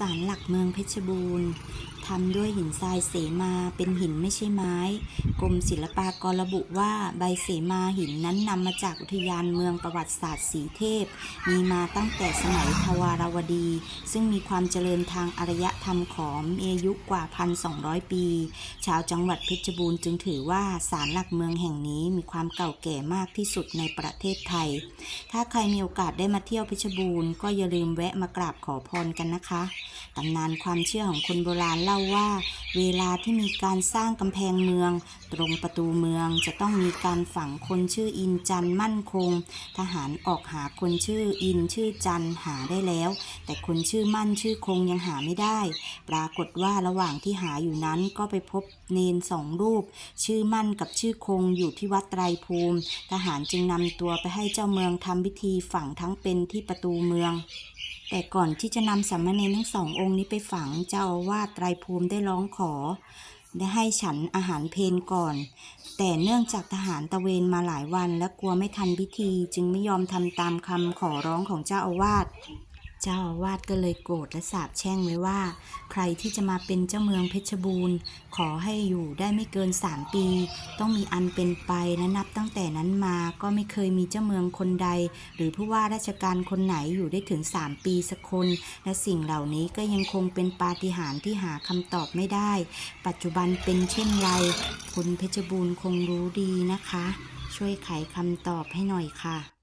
ศาลหลักเมืองเพชรบูรณ์ำด้วยหินทรายเสมาเป็นหินไม่ใช่ไม้ กรมศิลปากรระบุว่าใบเสมาหินนั้นนำมาจากอุทยานเมืองประวัติศาสตร์สีเทพ มีมาตั้งแต่สมัยทวารวดี ซึ่งมีความเจริญทางอารยธรรมของมีอายุกว่า 1,200 ปี ชาวจังหวัดเพชรบูรณ์จึงถือว่าศาลหลักเมืองแห่งนี้มีความเก่าแก่มากที่สุดในประเทศไทย ถ้าใครมีโอกาสได้มาเที่ยวเพชรบูรณ์ก็อย่าลืมแวะมากราบขอพรกันนะคะำนานความเชื่อของคนโบราณเล่าว่า เวลาที่มีการสร้างกำแพงเมือง ตรงประตูเมืองจะต้องมีการฝังคนชื่ออินจันมั่นคง ทหารออกหาคนชื่ออินชื่อจันหาได้แล้ว แต่คนชื่อมั่นชื่อคงยังหาไม่ได้ ปรากฏว่าระหว่างที่หาอยู่นั้นก็ไปพบเนนสองรูป ชื่อมั่นกับชื่อคงอยู่ที่วัดไตรภูมิ ทหารจึงนำตัวไปให้เจ้าเมืองทำพิธีฝังทั้งเป็นที่ประตูเมือง แต่ก่อนที่จะนำสามเณรทั้งสององค์นี้ไปฝังเจ้าอาวาสไตรภูมิได้ร้องขอ ได้ให้ฉันอาหารเพนก่อน แต่เนื่องจากทหารตะเวนมาหลายวันและกลัวไม่ทันพิธีจึงไม่ยอมทำตามคำขอร้องของเจ้าอาวาส เจ้าอาวาสก็เลยโกรธและสาปแช่งไว้ว่า ใครที่จะมาเป็นเจ้าเมืองเพชรบูรณ์ ขอให้อยู่ได้ไม่เกิน3ปี ต้องมีอันเป็นไปและนับตั้งแต่นั้นมาก็ไม่เคยมีเจ้าเมืองคนใด หรือผู้ว่าราชการคนไหนอยู่ได้ถึง3ปีสักคน และสิ่งเหล่านี้ก็ยังคงเป็นปาฏิหาริย์ที่หาคำตอบไม่ได้ ปัจจุบันเป็นเช่นไรคนเพชรบูรณ์คงรู้ดีนะคะ ช่วยไขคำตอบให้หน่อยค่ะ